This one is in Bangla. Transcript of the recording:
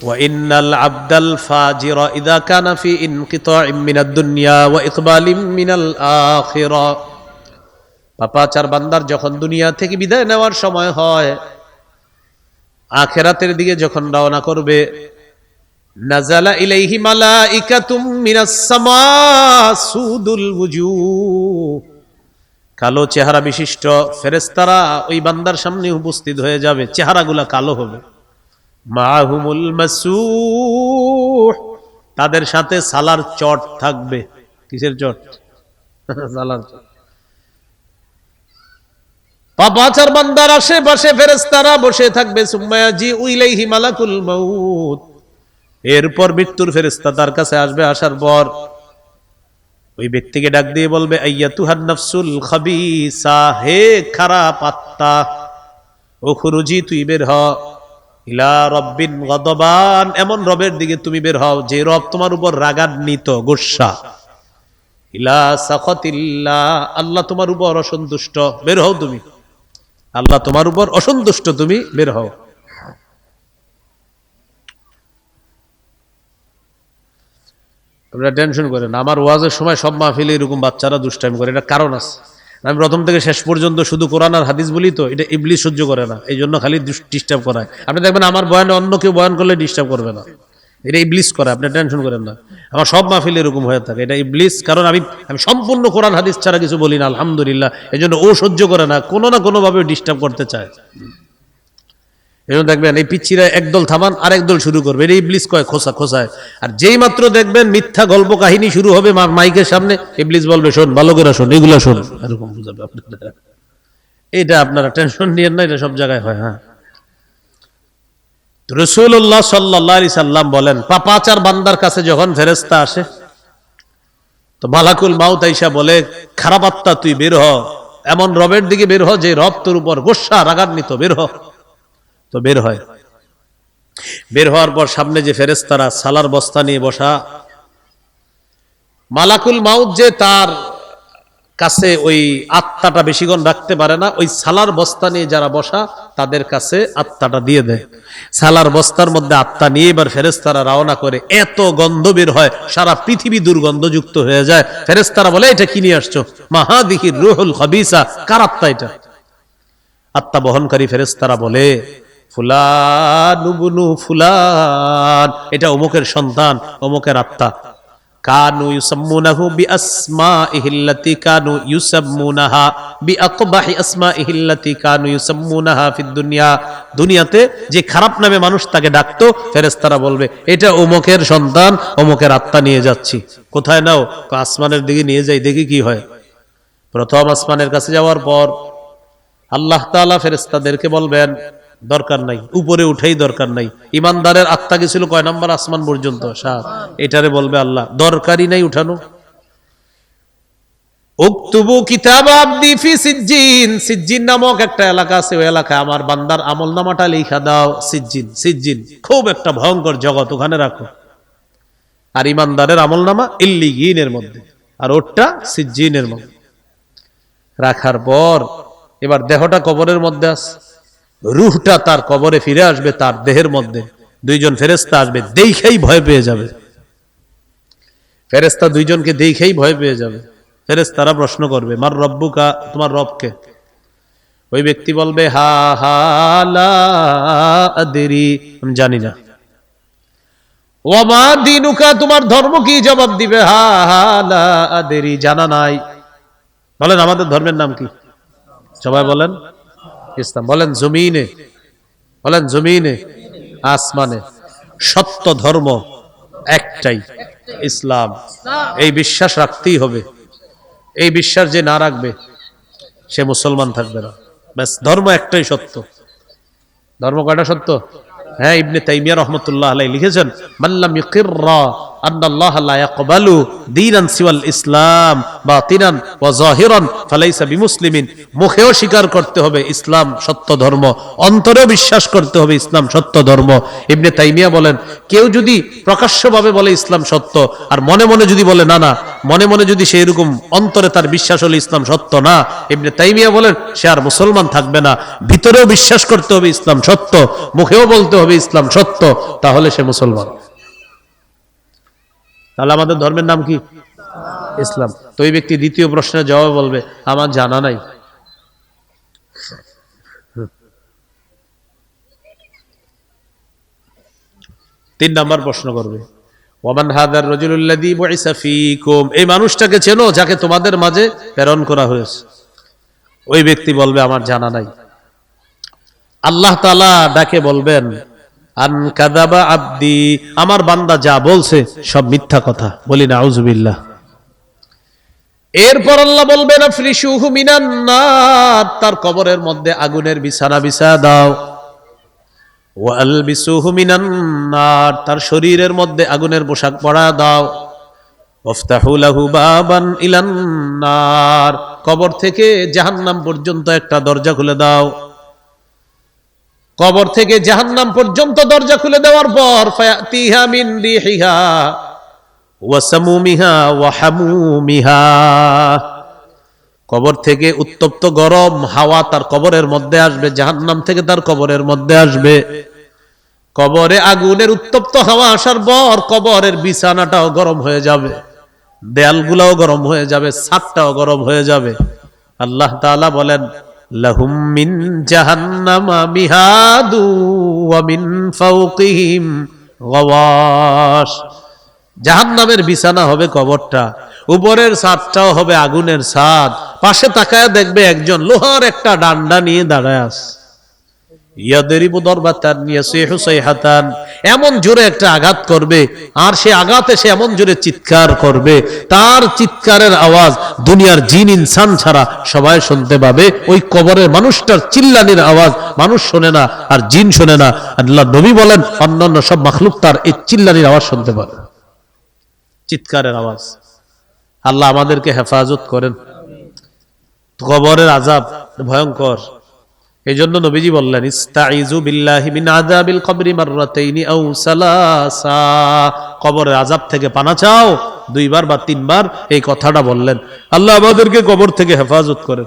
وإن العبد الفاجر إذا كان في انقطاع من الدنيا وإقبال من الآخرة পাপাচার বান্দার যখন দুনিয়া থেকে বিদায় নেওয়ার সময় হয় আখেরাতের দিকে যখন রওনা করবে নাজালা ইলাইহি মালাইকাতুম মিনাস সামা সুদুল ওয়ুজুহ কালো চেহারা বিশিষ্ট ফেরেশতারা ওই বান্দার সামনে উপস্থিত হয়ে যাবে চেহারাগুলা কালো হবে মাহুমুল মাসুহ। তাদের সাথে সালার চট থাকবে। কিসের চট? সালার চট। পাপাচার বান্দার আশেপাশে ফেরেশতারা বসে থাকবে। সুম্মায়াজি উইলাইহি মালাকুল মাউত। এরপর মৃত্যুর ফেরেশতা তার কাছে আসবে আসার পর ওই ব্যক্তিকে ডাক দিয়ে বলবে আইয়া তুহার নফসুল খাবিসা, হে খারাপ আত্মা ও খুরুজি তুই বের হ। ইলা রব্বিন গদবান, এমন রবের দিকে তুমি বের হও যে রব তোমার উপর রাগান্বিত, গোসা। ইলা সাখতিল্লা, আল্লাহ তোমার উপর অসন্তুষ্ট, বের হও তুমি। আল্লাহ তোমার উপর অসন্তুষ্ট, তুমি বের হও। আপনারা টেনশন করেন আমার ওয়াজের সময় সব মাহফিলে এরকম বাচ্চারা দুষ্টাইম করে, এটা কারণ আছে। আমি প্রথম থেকে শেষ পর্যন্ত শুধু কোরআন আর হাদিস বলি তো, এটা ইবলিশ সহ্য করে না। এই জন্য খালি ডিস্টার্ব করায়। আপনি দেখবেন আমার বয়ানে অন্য কেউ বয়ান করলে ডিস্টার্ব করবে না। এটা ইবলিস করে, আপনি টেনশন করেন না। আমার সব মাহফিল এরকম হয়ে থাকে। এটা ইবলিস, কারণ আমি আমি সম্পূর্ণ কোরআন, হাদিস ছাড়া কিছু বলি না, আলহামদুলিল্লাহ। এই জন্য ও সহ্য করে না, কোনো না কোনোভাবে ডিস্টার্ব করতে চায়। এই দেখবেন এই পিচ্ছিরা একদল থামান আর একদল শুরু করবে। এটা ইবলিস কয়, খোসা, খোসায়। আর যেই মাত্র দেখবেন মিথ্যা গল্প কাহিনী শুরু হবে মাইকের সামনে, ইবলিস বলবে, শোন করে শোন, এগুলো শোন। এরকম বুঝাবে আপনারা এটা আপনারা টেনশন নিয়েন না, এটা সব জায়গায় হয় হ্যাঁ। রসুল্লাহ সাল্লাহ সাল্লাম বলেন, পাপাচার বান্দার কাছে যখন ফেরেস্তা আসে, তো মালাকুল মাউত আইসা বলে, খারাপ আত্মা তুই বের হ, এমন রবের দিকে বের হ, যে রব তোর উপর গোসা, রাগান্বিত, বের হ। তো বের হয়। বের হওয়ার পর সামনে যে ফেরেস্তারা সালার বস্তা নিয়ে বসা, মালাকুল মাউত যে তার কাছে ওই আত্মাটা বেশিক্ষণ রাখতে পারে না, ওই সালার বস্তা নিয়ে যারা বসা, তাদের কাছে আত্মাটা দিয়ে দেয়। সালার বস্তার মধ্যে আত্মা নিয়ে এবার ফেরেস্তারা রওনা করে। এত গন্ধ বের হয়, সারা পৃথিবী দুর্গন্ধযুক্ত হয়ে যায়। ফেরেস্তারা বলে, এটা কি নিয়ে আসছো? মাহাদিহির রুহুল খবিসা। কার আত্মা এটা? আত্মা বহনকারী ফেরেস্তারা বলে ফুলান উবনু ফুলান। এটা অমুকের সন্তান, অমুকের আত্মা। কানু ইউসাম্মুনাহু বিআসমাইহি আল্লাতী কানু ইউসাম্মুনাহা বিআকবাহি আসমাইহি আল্লাতী কানু ইউসাম্মুনাহা ফিদ দুনিয়া। দুনিয়াতে যে খারাপ নামে মানুষ তাকে ডাকতো, ফেরেশতারা বলবে, এটা অমুকের সন্তান, অমুকের আত্মা নিয়ে যাচ্ছি। কোথায় নাও? আসমানের দিকে নিয়ে যাই, দেখি কি হয়। প্রথম আসমানের কাছে যাওয়ার পর আল্লাহ তাআলা ফেরেশতাদেরকে বলবেন দরকার নাই, উপরে উঠেই দরকার নাই। ইমানদারের আত্মা গেছিল কয় নম্বর আসমান পর্যন্ত? সাত। এটারে বলবে আল্লাহ, দরকারই নাই উঠানো। উক্তুবু কিতাব আবদি ফি সিজ্জিন। সিজ্জিন নামক একটা এলাকা আছে, ওই এলাকায় আমার বান্দার আমল নামাটা লিখা দাও, সিজ্জিন সিজ্জিন। খুব একটা ভয়ঙ্কর জগৎ, ওখানে রাখো। আর ইমানদারের আমল নামা ইল্লিগিনের মধ্যে, আর ওরটা সিজ্জিনের মধ্যে। রাখার পর, এবার দেহটা কবরের মধ্যে আছে রুহটা তার কবরে ফিরে আসবে, তার দেহের মধ্যে দুইজন ফেরেস্তা আসবে, দেখেই ভয় পেয়ে যাবে। ফেরেস্তা দুইজনকে দেখেই ভয় পেয়ে যাবে। ফেরেস্তারা প্রশ্ন করবে, মার রব্বুকা, তোমার রবকে? ওই ব্যক্তি বলবে, হা হা দেরি আমি জানি না। ওমা দিনুকা, তোমার ধর্ম কি? জবাব দিবে, হা হা দেরি জানা নাই। বলেন, আমাদের ধর্মের নাম কি? সবাই বলেন ইসলাম। বলেন জমিনে বলেন জমিনে, আসমানে সত্য ধর্ম একটাই, ইসলাম। এই বিশ্বাস রাখতেই হবে। এই বিশ্বাস যে না রাখবে, সে মুসলমান থাকবে না। ব্যাস, ধর্ম একটাই সত্য। ধর্ম কয়টা সত্য? হ্যাঁ ইবনে তাইমিয়া রহমতুল্লাহ আলাই লিখেছেন মাল্লাম ইউকিররা আন্না আল্লাহ লা দীনান সিওয়াল ইসলাম বাতিনান ওয়া যাহিরান ফালাইসা বিমুসলিমিন। মুখেও স্বীকার করতে হবে ইসলাম সত্য ধর্ম, অন্তরেও বিশ্বাস করতে হবে ইসলাম সত্য ধর্ম। ইবনে তাইমিয়া বলেন, কেউ যদি প্রকাশ্যভাবে বলে ইসলাম সত্য আর মনে মনে যদি বলে না না, মনে মনে যদি অন্তরে তার বিশ্বাস হলো ইসলাম সত্য না এমনি তাইমিয়া বলেন, সে আর মুসলমান থাকবে না। ভিতরেও বিশ্বাস করতে হবে ইসলাম সত্য, মুখেও বলতে হবে ইসলাম সত্য, তাহলে সে মুসলমান। তাহলে আমাদের ধর্মের নাম কি? ইসলাম। তো ওই ব্যক্তি দ্বিতীয় প্রশ্নের জবাব বলবে, আমার জানা নাই। তিন নাম্বার প্রশ্ন করবে ওমান হাদার রজুল্লাদি বুইসা ফীকুম? এই মানুষটাকে চেনো যাকে তোমাদের মাঝে প্রেরণ করা হয়েছে। ওই ব্যক্তি বলবে, আমার জানা নাই। আল্লাহ তাআলা ডাকে বলবেন আন কাদাবা আব্দি, আমার বান্দা যা বলছে সব মিথ্যা কথা। বলি না আউজুবিল্লাহ এরপর আল্লাহ বলবেন ফ্রিসুহু মিনান নার। তার কবরের মধ্যে আগুনের বিছানা বিছায়া দাও। ওয়ালবিসুহু মিনান নার। তার শরীরের মধ্যে আগুনের পোশাক পরা দাও। ওফতাহু লাহু বাবান ইলান নার। কবর থেকে জাহান্নাম পর্যন্ত একটা দরজা খুলে দাও। কবর থেকে জাহান্নাম পর্যন্ত দরজা খুলে দেওয়ার পর কবর থেকে উত্তপ্ত গরম হাওয়া তার কবরের মধ্যে আসবে, জাহান্নাম থেকে তার কবরের মধ্যে আসবে। কবরে আগুনের উত্তপ্ত হাওয়া আসার পর কবরের বিছানাটাও গরম হয়ে যাবে, দেয়ালগুলাও গরম হয়ে যাবে, ছাদটাও গরম হয়ে যাবে। আল্লাহ তাআলা বলেন লাহুম মিন জাহান্নামা মিহাদু ওয়া মিন ফাওকিহিম জাহান্নামের বিছানা হবে কবরটা, উপরের ছাদটাও হবে আগুনের ছাদ। পাশে তাকায় দেখবে একজন লোহার একটা ডান্ডা নিয়ে দাঁড়ায় আছে। এমন জোরে একটা আঘাত করবে, আর সে আঘাতে সে এমন জোরে চিৎকার করবে, তার চিৎকারের আওয়াজ দুনিয়ার জিন ইনসান ছাড়া সবাই শুনতে পাবে। ওই কবরের মানুষটার চিল্লানির আওয়াজ মানুষ শোনে না, আর জিন শোনে না। আল্লাহ নবী বলেন, অন্যান্য সব মাখলুক তার এই চিল্লানির আওয়াজ শুনতে পারে চিৎকারের আওয়াজ। আল্লাহ আমাদেরকে হেফাজত করেন। কবরের আজাব ভয়ঙ্কর। এই জন্য নবীজি বললেন ইস্তাইজু কবরের আযাব থেকে পানা চাও, দুইবার বা তিনবার এই কথাটা বললেন। আল্লাহ আমাদেরকে কবর থেকে হেফাজত করেন।